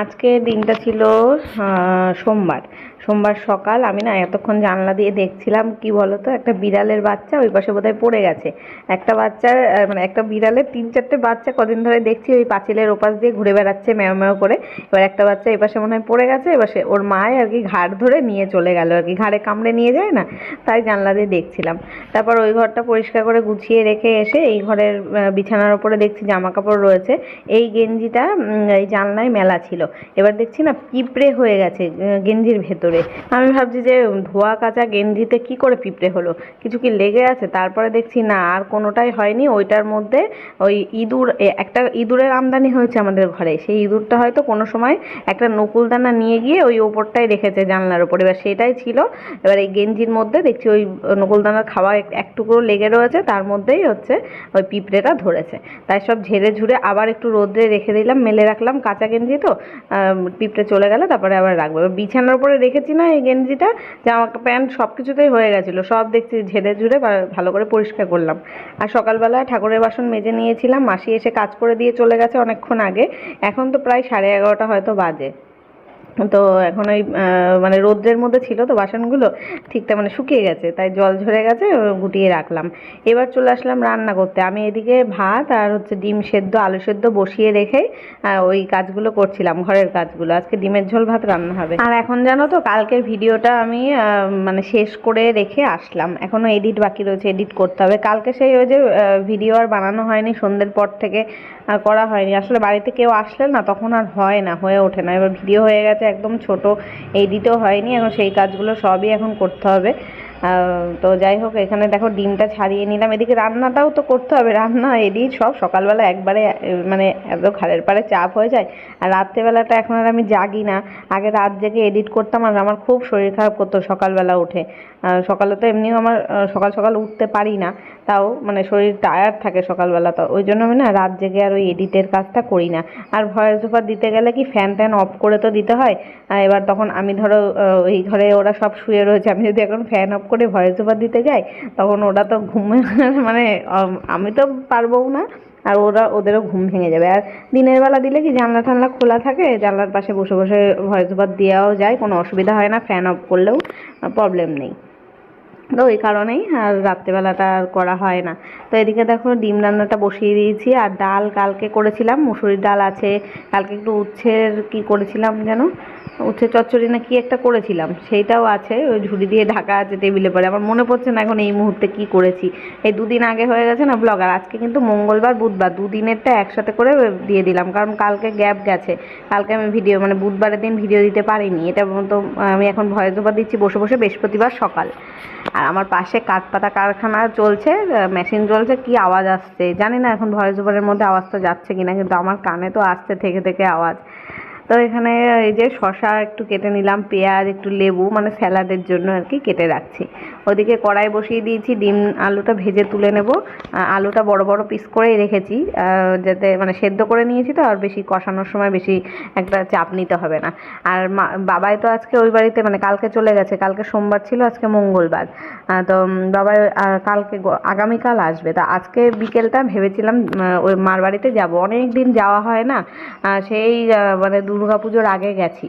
আজকে দিনটা ছিল সোমবার। সোমবার সকাল আমি না এতক্ষণ জানলা দিয়ে দেখছিলাম, কি বলতো, একটা বিড়ালের বাচ্চা ওই পাশে বোধহয় পড়ে গেছে। একটা বাচ্চার মানে একটা বিড়ালের তিন চারটে বাচ্চা কদিন ধরে দেখছি, ওই পাঁচিলের ওপাশ দিয়ে ঘুরে বেড়াচ্ছে ম্যাও ম্যাও করে। এবার একটা বাচ্চা এই পাশে মনে হয় পড়ে গেছে, এবার সে ওর মায় আর কি ঘাড় ধরে নিয়ে চলে গেল, আর কি ঘাড়ে কামড়ে নিয়ে যায় না? তাই জানলা দিয়ে দেখছিলাম। তারপর ওই ঘরটা পরিষ্কার করে গুছিয়ে রেখে এসে এই ঘরের বিছানার ওপরে দেখছি জামা কাপড় রয়েছে। এই গেঞ্জিটা এই জানলায় মেলা ছিল। এবার দেখছি না পিঁপড়ে হয়ে গেছে গেঞ্জির ভেতরে। আমি ভাবছি যে ধোয়া কাচা গেঞ্জিতে কি করে পিঁপড়ে হলো? কিছু কি লেগে আছে? তারপরে দেখছি না, আর কোনোটাই হয়নি। ওইটার মধ্যে ওই ইঁদুর একটা ইঁদুরের আমদানি হয়েছে আমাদের ঘরে। সেই ইঁদুরটা হয়তো কোনো সময় একটা নকুলদানা নিয়ে গিয়ে ওই ওপরটাই রেখেছে জানলার ওপর এবার সেটাই ছিল। এবার এই গেঞ্জির মধ্যে দেখছি ওই নকুলদানার খাওয়া এক টুকরো লেগে রয়েছে। তার মধ্যেই হচ্ছে ওই পিঁপড়েটা ধরেছে। তাই সব ঝেড়ে ঝুড়ে আবার একটু রোদ্রে রেখে দিলাম, মেলে রাখলাম কাঁচা গেঞ্জি তো। পিঁপড়ে চলে গেলে, তারপরে আবার রাখব। এবার বিছানার উপরে রেখেছি না এই গেঞ্জিটা, জামা প্যান্ট সব কিছুতেই হয়ে গেছিল, সব দেখছি ঝেড়ে ঝুড়ে ভালো করে পরিষ্কার করলাম। আর সকালবেলা ঠাকুরের বাসন মেজে নিয়েছিলাম, মাসি এসে কাজ করে দিয়ে চলে গেছে অনেকক্ষণ আগে, এখন তো প্রায় সাড়ে এগারোটা হয়তো বাজে। তো এখন ওই মানে রোদ্রের মধ্যে ছিল তো বাসনগুলো ঠিকটা মানে শুকিয়ে গেছে তাই জল ঝরে গেছে গুটিয়ে রাখলাম। এবার চলে আসলাম রান্না করতে। আমি এদিকে ভাত আর হচ্ছে ডিম সেদ্ধ আলু সেদ্ধ বসিয়ে আহ, ওই কাজগুলো করছিলাম ঘরের কাজগুলো। আজকে ডিমের ঝোল ভাত রান্না হবে। আর এখন জানো তো কালকের ভিডিওটা আমি মানে শেষ করে রেখে আসলাম। এখনও এডিট বাকি রয়েছে এডিট করতে হবে। কালকে সেই ওই যে ভিডিও আর বানানো হয়নি সন্ধ্যের পর থেকে আর করা হয়নি। আসলে বাড়িতে কেউ আসলে না, তখন আর হয় না, হয়ে ওঠে না। এবার ভিডিও হয়ে গেছে, একদম ছোট এডিটও হয়নি, এখন সেই কাজগুলো সবই এখন করতে হবে। তো যাই হোক, এখানে দেখো ডিমটা ছাড়িয়ে নিলাম। এদিকে রান্নাটাও তো করতে হবে, রান্না এডিট সব সকালবেলা একবারে মানে এত ঘাড়ের পাড়ে চাপ হয়ে যায়, আর রাত্রেবেলাটা এখন আর আমি জাগি না। আগে রাত জেগে এডিট করতাম, আর আমার খুব শরীর খারাপ করতো সকালবেলা উঠে। সকালে তো এমনিও আমার সকাল সকাল উঠতে পারি না। তাও মানে শরীর টায়ার্ড থাকে সকালবেলা তো, ওই জন্য আমি না রাত জেগে আর ওই এডিটের কাজটা করি না। আর ভয়েস ওভার দিতে গেলে কি ফ্যান ট্যান অফ করে তো দিতে হয়? এবার তখন আমি ধরো ওই ঘরে ওরা সব শুয়ে রয়েছে, আমি যদি এখন ফ্যান অফ করে ভয়েস ওভার দিতে যাই, তখন ওরা তো ঘুমে মানে আমি তো পারবও না, আর ওরা, ওদেরও ঘুম ভেঙে যাবে। আর দিনের বেলা দিলে কি জানলা টানলা খোলা থাকে? জানলার পাশে বসে বসে ভয়েস ওভার দেওয়াও যায়, কোনো অসুবিধা হয় না ফ্যান অফ করলেও প্রবলেম নেই। তো ওই কারণেই আর রাত্রেবেলাটা আর করা হয় না। তো এদিকে দেখো ডিম রান্নাটা বসিয়ে দিয়েছি আর ডাল কালকে করেছিলাম। মুসুরির ডাল আছে। কালকে একটু উচ্ছের কি করেছিলাম যেন? উচ্ছে চচ্চড়ি না কি একটা করেছিলাম, সেইটাও আছে, ওই ঝুড়ি দিয়ে ঢাকা আছে, টেবিলে পরে আমার মনে পড়ছে না এখন এই মুহূর্তে কি করেছি। এই দুদিন আগে হয়ে গেছে না ব্লগ আর আজকে কিন্তু মঙ্গলবার, বুধবার, দুদিনেরটা একসাথে করে দিয়ে দিলাম, কারণ কালকে গ্যাপ গেছে। কালকে আমি ভিডিও মানে বুধবারের দিন ভিডিও দিতে পারিনি, এটা তো আমি এখন ভয়েস ওভার দিচ্ছি বসে বসে বৃহস্পতিবার সকাল। আর আমার পাশে কাঠপাতা কারখানা চলছে মেশিন চলছে, কি আওয়াজ আসছে? জানি না এখন ভয়েস ওভারের মধ্যে আওয়াজটা যাচ্ছে কিনা, কিন্তু আমার কানে তো আসছে থেকে থেকে আওয়াজ। তো এখানে, এই যে শসা একটু কেটে নিলাম, পেঁয়াজ, একটু লেবু মানে স্যালাডের জন্য আর কি কেটে রাখছি। ওদিকে কড়াই বসিয়ে দিয়েছি, ডিম, আলুটা ভেজে তুলে নেব। আলুটা বড় বড় পিস করেই রেখেছি যাতে মানে সেদ্ধ করে নিয়েছি তো, আর বেশি কষানোর সময় বেশি একটা চাপ নিতে হবে না। আর বাবাই তো আজকে ওই বাড়িতে মানে কালকে চলে গেছে, কালকে সোমবার ছিল, আজকে মঙ্গলবার। তো বাবাই কালকে আগামীকাল আসবে। তা আজকে বিকেলটা ভেবেছিলাম ওই মার বাড়িতে যাব। অনেক দিন যাওয়া হয় না সেই মানে দুর্গা পুজোর আগে গেছি।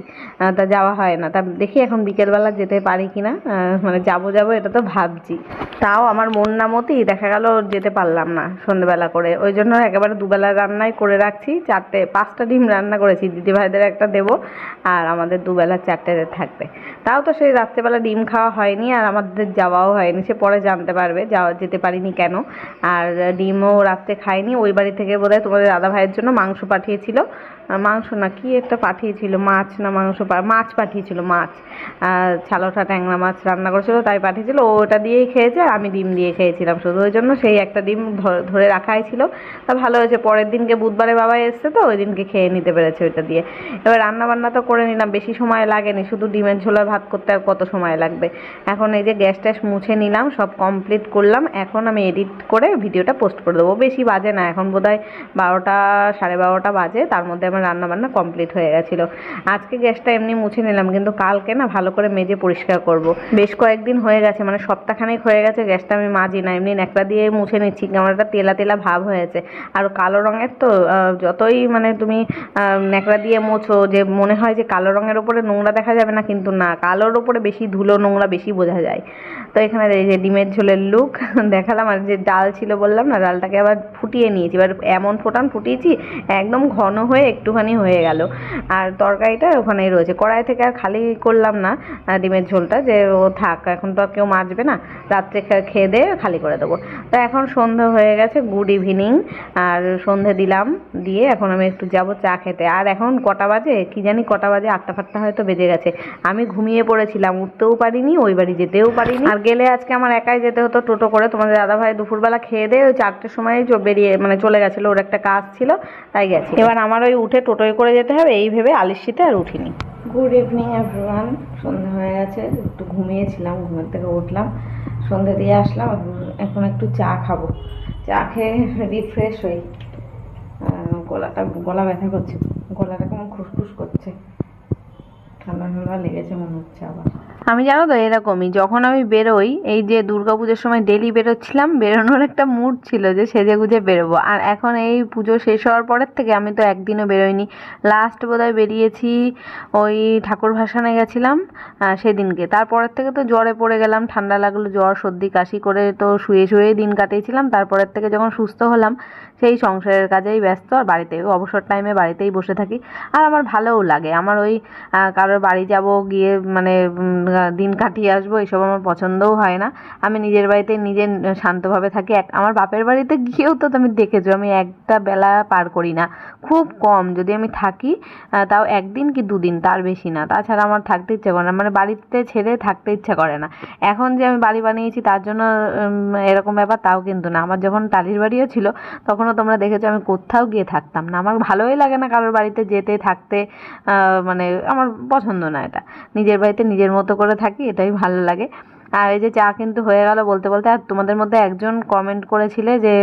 তা যাওয়া হয় না। তা দেখি এখন বিকেলবেলা যেতে পারি কি না মানে যাব যাব এটা তো ভাবছি। তাও আমার মন না মতেই দেখা গেল যেতে পারলাম না সন্ধ্যেবেলা করে। ওই জন্য একেবারে দুবেলা রান্নাই করে রাখছি। চারটে, পাঁচটা ডিম রান্না করেছি। দিদিভাইদের একটা দেবো আর আমাদের দুবেলা চারটে থাকবে। তাও তো সেই রাত্রেবেলা ডিম খাওয়া হয়নি আর আমাদের যাওয়াও হয়নি। সে পরে জানতে পারবে, যাওয়া যেতে পারিনি কেন? আর ডিমও রাত্রে খাইনি। ওই বাড়ি থেকে বোধহয় তোমাদের দাদা ভাইয়ের জন্য মাংস পাঠিয়েছিল। মাংস না, কি একটা পাঠিয়েছিল? মাছ না মাংস মাছ পাঠিয়েছিল, মাছ। ছালোটা, ট্যাংরা মাছ রান্না করেছিল, তাই পাঠিয়েছিল। ও ওটা দিয়েই খেয়েছে, আর আমি ডিম দিয়ে খেয়েছিলাম শুধু। ওই জন্য সেই একটা ডিম ধরে রাখাই ছিল। তা ভালো হয়েছে, পরের দিনকে বুধবারে বাবা এসছে তো, ওই দিনকে খেয়ে নিতে পেরেছে ওইটা দিয়ে। এবার রান্না বান্না তো করে নিলাম, বেশি সময় লাগেনি। শুধু ডিমের ঝোলা ভাত করতে আর কত সময় লাগবে? এখন এই যে গ্যাস ট্যাস মুছে নিলাম, সব কমপ্লিট করলাম। এখন আমি এডিট করে ভিডিওটা পোস্ট করে দেবো। বেশি বাজে না, এখন বোধহয় বারোটা, সাড়ে বারোটা বাজে। তার মধ্যে আমার রান্না বান্না কমপ্লিট হয়ে গেছিল। আজকে গ্যাসটা এমনি মুছে নিলাম, কিন্তু কালকে না ভালো করে মেজে পরিষ্কার করব। বেশ কয়েকদিন হয়ে গেছে মানে সপ্তাহখানেক হয়ে গেছে গ্যাসটা আমি মাজি না, এমনি ন্যাকড়া দিয়ে মুছে নিচ্ছি, ক্যামেরাটা তেলা তেলা ভাব হয়েছে। আর কালো রঙের তো যতই মানে তুমি ন্যাকড়া দিয়ে মোছো, যে মনে হয় যে কালো রঙের ওপরে নোংরা দেখা যাবে না, কিন্তু না, কালোর ওপরে বেশি ধুলো নোংরা বেশি বোঝা যায়। তো এখানে এই যে ডিমের ঝোলের লুক দেখালাম, আর যে ডাল ছিল বললাম না, ডালটাকে আবার ফুটিয়ে নিয়েছি, এবার এমন ফোটান ফুটিয়েছি, একদম ঘন হয়ে একটুখানি হয়ে গেল। আর তরকারিটা ওখানেই রয়েছে। কড়াই থেকে আর খালি করলাম না ডিমের ঝোলটা, যে ও থাক, এখন তো আর কেউ মাজবে না। রাত্রে খেয়ে দিয়ে খালি করে দেবো। তো এখন সন্ধে হয়ে গেছে, গুড ইভিনিং। আর সন্ধে দিলাম, দিয়ে এখন আমি একটু যাব চা খেতে। আর এখন কটা বাজে? কি জানি কটা বাজে? আটটা ফাটটা হয়তো বেজে গেছে। আমি ঘুমিয়ে পড়েছিলাম, উঠতেও পারিনি, ওই বাড়ি যেতেও পারিনি। আর গেলে আজকে আমার একাই যেতে হতো টোটো করে। তোমাদের দাদা ভাই দুপুরবেলা খেয়ে দিয়ে ওই চারটের সময় বেরিয়ে মানে চলে গেছিল, ওর একটা কাজ ছিল, তাই গেছে। এবার আমার ওই উঠে টোটোয় করে যেতে হবে, এই ভেবে আলিশিতে আর উঠিনি। গুড ইভিনিং এভরিওয়ান সন্ধে হয়ে গেছে, একটু ঘুমিয়েছিলাম, ঘুমের থেকে উঠলাম, সন্ধে দিয়ে আসলাম, এখন একটু চা খাব। চা খেয়ে রিফ্রেশ হই। গলাটা, গলা ব্যথা করছে, গলাটা কেমন খুসখুস করছে। ঠান্ডা ঠান্ডা লেগেছে মনে হচ্ছে আবার। আমি জানো তো এরকমই, যখন আমি বেরোই, এই যে দুর্গা পুজোর সময় ডেলি বেরোচ্ছিলাম, বেরোনোর একটা মুড ছিল যে সেজে গুজে বেরোবো। আর এখন এই পুজো শেষ হওয়ার পরের থেকে আমি তো একদিনও বেরোইনি। লাস্ট বোধহয় বেরিয়েছি, ওই ঠাকুর ভাসানে গেছিলাম সেদিনকে। তারপরের থেকে তো জ্বরে পড়ে গেলাম, ঠান্ডা লাগল জ্বর, সর্দি, কাশি করে তো শুয়ে শুয়েই দিন কাটিয়েছিলাম। তারপরের থেকে যখন সুস্থ হলাম, সেই সংসারের কাজেই ব্যস্ত, আর বাড়িতে অবসর টাইমে বাড়িতেই বসে থাকি। আর আমার ভালোও লাগে। আমার ওই কারোর বাড়ি যাব গিয়ে মানে দিন কাটিয়ে আসব, এসব আমার পছন্দও হয় না। আমি নিজের বাড়িতে নিজে শান্তভাবে থাকি। এক আমার বাপের বাড়িতে গিয়েও তো তুমি দেখেছ, আমি একটা বেলা পার করি না। খুব কম, যদি আমি থাকি তাও একদিন কি দুদিন, তার বেশি না। তাছাড়া আমার থাকতে ইচ্ছে করে না মানে বাড়িতে ছেড়ে থাকতে ইচ্ছে করে না। এখন যে আমি বাড়ি বানিয়েছি, তার জন্য এরকম ব্যাপার তাও কিন্তু না। আমার যখন টালির বাড়িও ছিল, তখনও তোমরা দেখেছ আমি কোথাও গিয়ে থাকতাম না। আমার ভালোই লাগে না কারোর বাড়িতে যেতে, থাকতে মানে আমার পছন্দ না এটা। নিজের বাড়িতে নিজের মতো করে থাকি এটাই ভালো লাগে। আর এই যে চা কিন্তু হয়ে গেল বলতে বলতে আর তোমাদের মধ্যে একজন কমেন্ট করেছিলে যে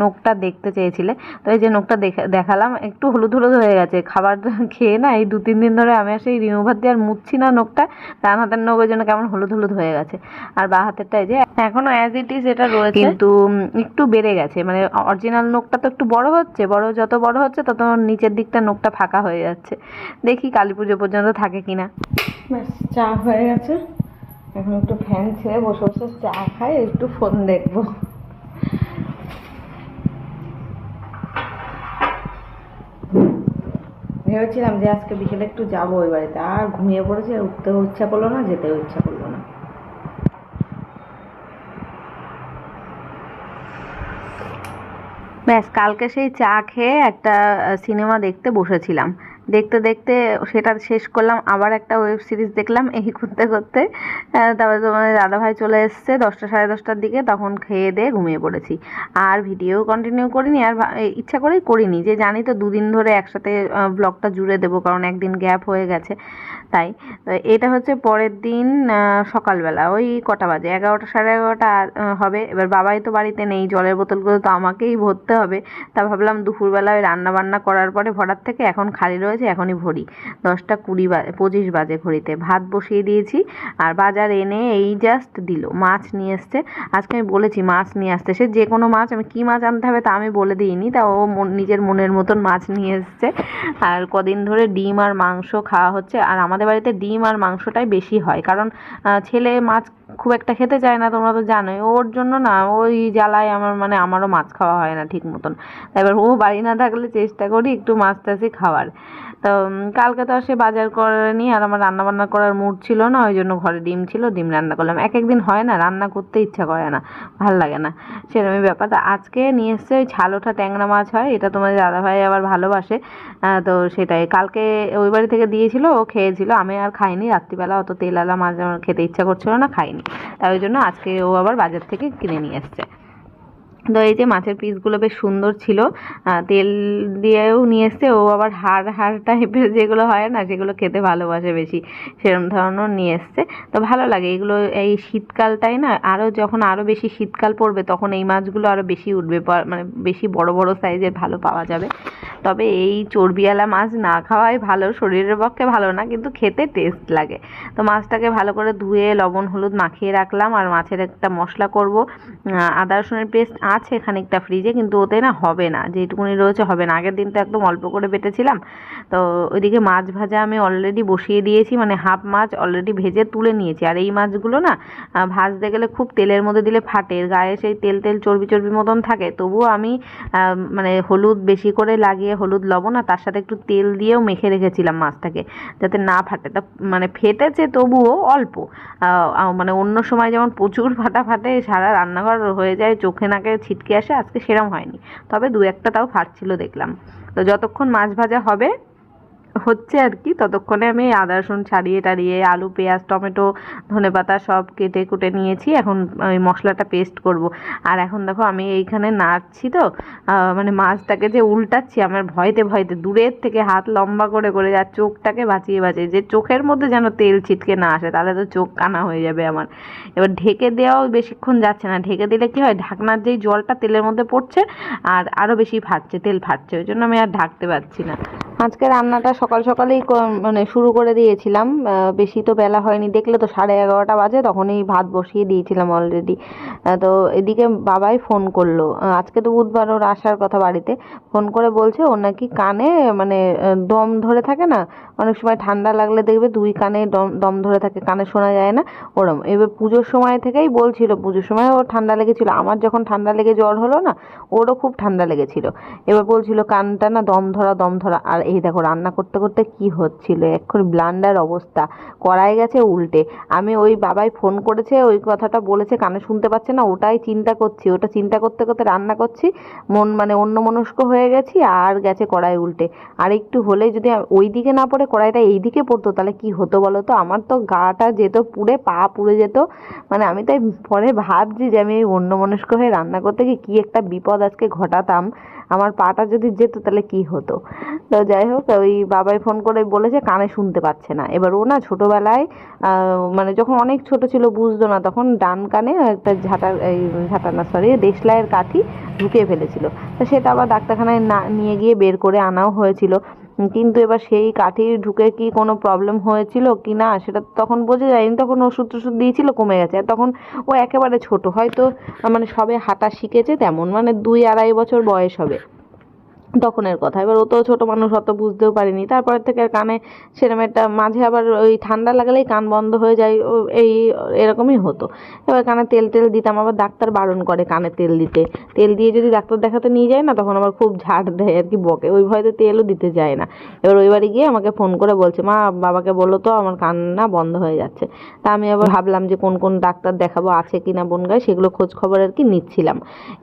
নোকটা দেখতে চেয়েছিলে। তো এই যে দেখে দেখালাম একটু হলুদ হলুদ হয়ে গেছে। খাবার খেয়ে না এই দু তিন দিন ধরে আমি আর সেই রিমুভার দিয়ে আর মুছছি না নোকটা ডান হাতের নোক ওই জন্য কেমন হলুদ হলুদ হয়ে গেছে। আর বা হাতেরটা এই যে এখনও অ্যাজ ইট ইজ এটা রয়েছে। কিন্তু একটু বেড়ে গেছে। মানে অরিজিনাল নোকটা তো একটু বড় হচ্ছে বড় যত বড় হচ্ছে তত নিচের দিকটা নোকটা ফাঁকা হয়ে যাচ্ছে। দেখি কালী পুজো পর্যন্ত থাকে কিনা। ব্যাস চা হয়ে গেছে। এখন একটু ফ্যান ছেড়ে বসে বসে চা খাই, একটু ফোন দেখব। ভেবেছিলাম যে আজকে বিকেলে একটু যাব ওই বাড়িতে। আর ঘুমিয়ে পড়েছে আর উঠতেও ইচ্ছা করল না, যেতেও ইচ্ছা করল না। ব্যাস, কালকে সেই চা খেয়ে একটা সিনেমা দেখতে বসেছিলাম। দেখতে দেখতে সেটা শেষ করলাম। আবার একটা ওয়েব সিরিজ দেখলাম, এই করতে করতে তারপরে তোমার দাদাভাই চলে এসছে দশটা সাড়ে দশটার দিকে, তখন খেয়ে দিয়ে ঘুমিয়ে পড়েছি। আর ভিডিও কন্টিনিউ করিনি, আর ইচ্ছা করেই করিনি। যে জানি তো দুদিন ধরে একসাথে ব্লগটা জুড়ে দেবো, কারণ একদিন গ্যাপ হয়ে গেছে। তাই এটা হচ্ছে পরের দিন সকালবেলা। ওই কটা বাজে? এগারোটা সাড়ে এগারোটা হবে। এবার বাবাই তো বাড়িতে নেই, জলের বোতলগুলো তো আমাকেই ভরতে হবে। তা ভাবলাম দুপুরবেলা ওই রান্না বান্না করার পরে ভরার থেকে এখন খালি রয়েছে। এখনই ভরি। দশটা কুড়ি বাজে পঁচিশ বাজে ঘড়িতে। ভাত বসিয়ে দিয়েছি আর বাজার এনে এই জাস্ট দিল। মাছ নিয়ে এসছে। আজকে আমি বলেছি মাছ নিয়ে আসতে। সে যে কোনো মাছ, আমি কী মাছ আনতে হবে তা আমি বলে দিইনি। তা ও নিজের মনের মতন মাছ নিয়ে এসছে। আর কদিন ধরে ডিম আর মাংস খাওয়া হচ্ছে। আর আমাদের বাড়িতে ডিম আর মাংসটাই বেশি হয়। কারণ ছেলে মাছ খুব একটা খেতে চায় না, তোমরা তো জানোই। ওর জন্য না, ওই জ্বালায় আমার মানে আমারও মাছ খাওয়া হয় না ঠিক মতন। এবার ও বাড়ি না থাকলে চেষ্টা করি একটু মাছ টাছই খাওয়ার। তো কালকে তো আর সে বাজার করেনি আর আমার রান্না বান্না করার মুড ছিল না, ওই জন্য ঘরে ডিম ছিল, ডিম রান্না করলাম। এক একদিন হয় না, রান্না করতে ইচ্ছা করে না, ভালো লাগে না। সেরকমই ব্যাপার। তা আজকে নিয়ে এসছে ওই ছাল ওঠা ট্যাংরা মাছ হয়, এটা তোমাদের দাদাভাই আবার ভালোবাসে। তো সেটাই। কালকে ওই বাড়ি থেকে দিয়েছিল, ও খেয়েছিল, আমি আর খাইনি। রাত্রিবেলা অত তেলালা মাছ আমার খেতে ইচ্ছা করছিল না, খাইনি। তাই ওই জন্য আজকে ও আবার বাজার থেকে কিনে নিয়ে এসছে। তো এই যে মাছের পিসগুলো বেশ সুন্দর ছিল তেল দিয়েও নিয়ে এসছে, ও আবার হাড় হাড় টাইপের যেগুলো হয় না, সেগুলো খেতে ভালোবাসে বেশি সেরকম ধরনের নিয়ে এসছে। তো ভালো লাগে, এগুলো এই শীতকালটাই না আরও যখন আরও বেশি শীতকাল পড়বে, তখন এই মাছগুলো আরও বেশি উঠবে মানে বেশি বড় বড় সাইজের ভালো পাওয়া যাবে। তবে এই চর্বিওয়ালা মাছ না খাওয়াই ভালো, শরীরের পক্ষে ভালো না, কিন্তু খেতে টেস্ট লাগে। তো মাছটাকে ভালো করে ধুয়ে লবণ, হলুদ মাখিয়ে রাখলাম, আর মাছের একটা মশলা করব। আদা, রসুনের পেস্ট আছে খানিকটা ফ্রিজে কিন্তু ওতে না হবে না। যেটুকুনি রয়েছে হবে না। আগের দিন তো একদম অল্প করে বেটেছিলাম। তো ওইদিকে মাছ ভাজা আমি অলরেডি বসিয়ে দিয়েছি মানে হাফ মাছ অলরেডি ভেজে তুলে নিয়েছি। আর এই মাছগুলো না ভাজতে গেলে খুব তেলের মধ্যে দিলে ফাটে। গায়ে সেই তেল তেল চর্বি চর্বি মতন থাকে। তবুও আমি মানে হলুদ বেশি করে লাগিয়ে হলুদ, লবণ আর তার সাথে একটু তেল দিয়েও মেখে রেখেছিলাম মাছটাকে। যাতে না ফাটে। তা মানে ফেটেছে তবুও অল্প। মানে অন্য সময় যেমন প্রচুর ফাটা ফাটে সারা রান্নাঘর হয়ে যায়, চোখে নাকে ছিটকে আসে, আজকে সেরম হয়নি। তবে দু একটা তাও ফাটছিল দেখলাম। তো যতক্ষণ মাছ ভাজা হবে হচ্ছে আর কি। ততক্ষণে আমি আদা, রসুন ছাড়িয়ে টাড়িয়ে আলু, পেঁয়াজ, টমেটো, ধনেপাতা সব কেটে কুটে নিয়েছি। এখন ওই মশলাটা পেস্ট করব। আর এখন দেখো আমি এইখানে নাড়ছি তো মানে মাছটাকে যে উল্টাচ্ছি, আমার ভয়তে ভয়তে দূরের থেকে হাত লম্বা করে করে যার চোখটাকে বাঁচিয়ে বাঁচিয়ে, যে চোখের মধ্যে যেন তেল ছিটকে না আসে, তাহলে তো চোখ কানা হয়ে যাবে আমার। এবার ঢেকে দেওয়াও বেশিক্ষণ যাচ্ছে না। ঢেকে দিলে কি হয়, ঢাকনার যেই জলটা তেলের মধ্যে পড়ছে আর আরও বেশি ফাটছে, তেল ফাটছে, ওই জন্য আমি আর ঢাকতে পারছি না। আজকে রান্নাটা সকাল সকালেই মানে শুরু করে দিয়েছিলাম। বেশি তো বেলা হয়নি। দেখলে তো সাড়ে এগারোটা বাজে, তখনই ভাত বসিয়ে দিয়েছিলাম অলরেডি তো এদিকে বাবাই ফোন করল। আজকে তো বুধবার ওর আসার কথা বাড়িতে। ফোন করে বলছে ওর নাকি কানে মানে দম ধরে থাকে না? অনেক সময় ঠান্ডা লাগলে দেখবে দুই কানে দম দম ধরে থাকে, কানে শোনা যায় না। ওরম। এবার পুজোর সময় থেকেই বলছিল, পুজোর সময় ওর ঠান্ডা লেগেছিল। আমার যখন ঠান্ডা লেগে জ্বর হলো না, ওরও খুব ঠান্ডা লেগেছিল। এবার বলছিল, কানটা না দম ধরা দম ধরা। আর এই দেখো রান্না করতে করতে কি হচ্ছিল? এখন ব্লান্ডার অবস্থা। কড়াই গেছে উল্টে। আমি ওই বাবাই ফোন করেছে, ওই কথাটা বলেছে, কানে শুনতে পাচ্ছে না, ওটাই চিন্তা করছি। ওটা চিন্তা করতে করতে রান্না করছি, মন মানে অন্য মনস্ক হয়ে গেছি, আর গেছে কড়াই উল্টে। আর একটু হলেই যদি ওই দিকে না পড়ে, কড়াইটা এই দিকে পড়তো, তাহলে কি হতো বলো তো? আমার তো গাটা যেত পুড়ে, পা পুড়ে যেত। মানে আমি তাই পরে ভাবছি যে আমি অন্য মনস্ক হয়ে রান্না করতে গিয়ে কী একটা বিপদ আজকে ঘটাতাম। আমার পাটা যদি যেত তাহলে কি হতো? তো যাই হোক, ওই বাবাই ফোন করে বলেছে, কানে শুনতে পাচ্ছে না। এবার ও না ছোটোবেলায় মানে যখন অনেক ছোট ছিল, বুঝতো না, তখন ডান কানে একটা ঝাঁটা এই ঝাঁটা না সরি দেশলাইয়ের কাঠি ঢুকিয়ে ফেলেছিল। তো সেটা আবার ডাক্তারখানায় না, নিয়ে গিয়ে বের করে আনাও হয়েছিল। কিন্তু এবার সেই কাঠি ঢুকে কি কোনো প্রবলেম হয়েছিল কি না, সেটা তখন বোঝা যায়নি। তখন ওষুধ টষুধ দিয়েছিল, কমে গেছে। আর তখন ও একেবারে ছোট, হয়তো মানে সবে হাঁটা শিখেছে তেমন মানে দুই আড়াই বছর বয়স হবে। তখনের কথা। এবার ও তো ছোটো মানুষ, অত বুঝতেও পারিনি। তারপর থেকে আর কানে সেরকম একটা মাঝে আবার ওই ঠান্ডা লাগালেই কান বন্ধ হয়ে যায় এই এরকমই হতো। এবার কানে তেল টেল দিতাম, আবার ডাক্তার বারণ করে কানে তেল দিতে। তেল দিয়ে যদি ডাক্তার দেখাতে নিয়ে যায় না, তখন আবার খুব ঝাড় দেয় আর কি বকে। ওই ভয়তে তেলও দিতে যায় না। এবার ওই বাড়ি গিয়ে আমাকে ফোন করে বলছে, মা, বাবাকে বলো তো, আমার কান না বন্ধ হয়ে যাচ্ছে। তা আমি আবার ভাবলাম যে কোন কোন ডাক্তার দেখাবো, আছে কি না বনগায়, সেগুলো খোঁজ খবর আর কি নিচ্ছিলাম।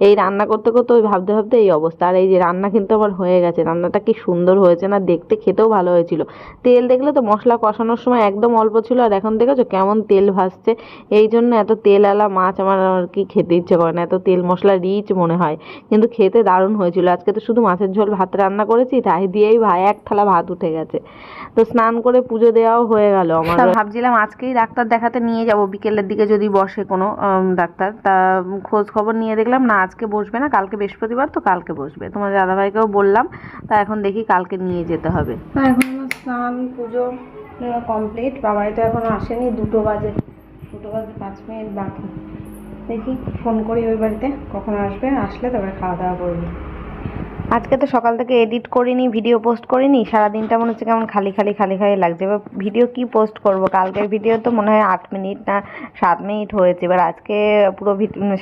এই রান্না করতে করতে ওই ভাবতে ভাবতে এই অবস্থা। আর এই যে রান্না কিন্তু আমার হয়ে গেছে। রান্নাটা কি সুন্দর হয়েছে না দেখতে খেতেও ভালো হয়েছিল। তেল দেখলে তো মশলা কষানোর সময় একদম অল্প ছিল আর এখন দেখেছ কেমন তেল ভাসছে? এই জন্য এত তেলওয়ালা মাছ আমার আর কি খেতে ইচ্ছে করে না, এত তেল মশলা রিচ মনে হয়। কিন্তু খেতে দারুণ হয়েছিল। আজকে তো শুধু মাছের ঝোল, ভাত রান্না করেছি, তাই দিয়েই ভাই এক থালা ভাত উঠে গেছে। তো স্নান করে পুজো দেওয়াও হয়ে গেল আমার। ভাবছিলাম আজকেই ডাক্তার দেখাতে নিয়ে যাব, বিকেলের দিকে যদি বসে কোনো ডাক্তার। তা খোঁজ খবর নিয়ে দেখলাম, না আজকে বসবে না, কালকে বৃহস্পতিবার তো কালকে বসবে। তোমার দাদাভাইকেও বললাম। তা এখন দেখি কালকে নিয়ে যেতে হবে। এখন স্নান, পুজো কমপ্লিট বাবাই তো এখনও আসেনি, দুটো বাজে। দুটো বাজে পাঁচ মিনিট বাকি। দেখি ফোন করি ওই বাড়িতে, কখন আসবে। আসলে তারপরে খাওয়া দাওয়া করব। আজকে তো সকাল থেকে এডিট করিনি ভিডিও পোস্ট করিনি, সারাদিনটা মনে হচ্ছে কেমন খালি খালি খালি খালি লাগছে। এবার ভিডিও কি পোস্ট করব? কালকের ভিডিও তো মনে হয় আট মিনিট না সাত মিনিট হয়েছে। এবার আজকে পুরো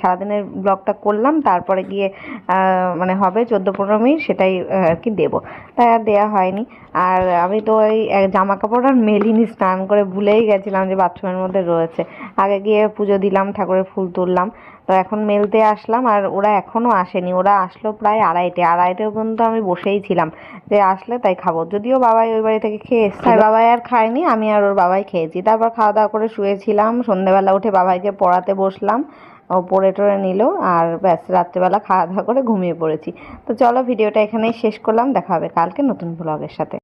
সারাদিনের ব্লগটা করলাম, তারপরে গিয়ে মানে হবে চোদ্দ পনেরো মিনিট সেটাই আর কি দেবো। তাই আর দেওয়া হয়নি। আর আমি তো ওই জামা কাপড় আর মেলিনি স্নান করে ভুলেই গেছিলাম যে বাথরুমের মধ্যে রয়েছে। আগে গিয়ে পুজো দিলাম, ঠাকুরের ফুল তুললাম। তো এখন মেলতে আসলাম আর ওরা এখনও আসেনি। ওরা আসলো প্রায় আড়াইটে। আড়াইটে পর্যন্ত আমি বসেই ছিলাম। যে আসলে তাই খাব। যদিও বাবাই ওই বাড়ি থেকে খেয়ে এসছে। বাবাই আর খায়নি আমি আর ওর বাবাই খেয়েছি। তারপর খাওয়া দাওয়া করে শুয়েছিলাম। সন্ধেবেলা উঠে বাবাইকে পড়াতে বসলাম। ও পড়ে টরে নিল আর ব্যাস রাত্রেবেলা খাওয়া দাওয়া করে ঘুমিয়ে পড়েছি। তো চলো ভিডিওটা এখানেই শেষ করলাম। দেখা হবে কালকে নতুন ব্লগের সাথে।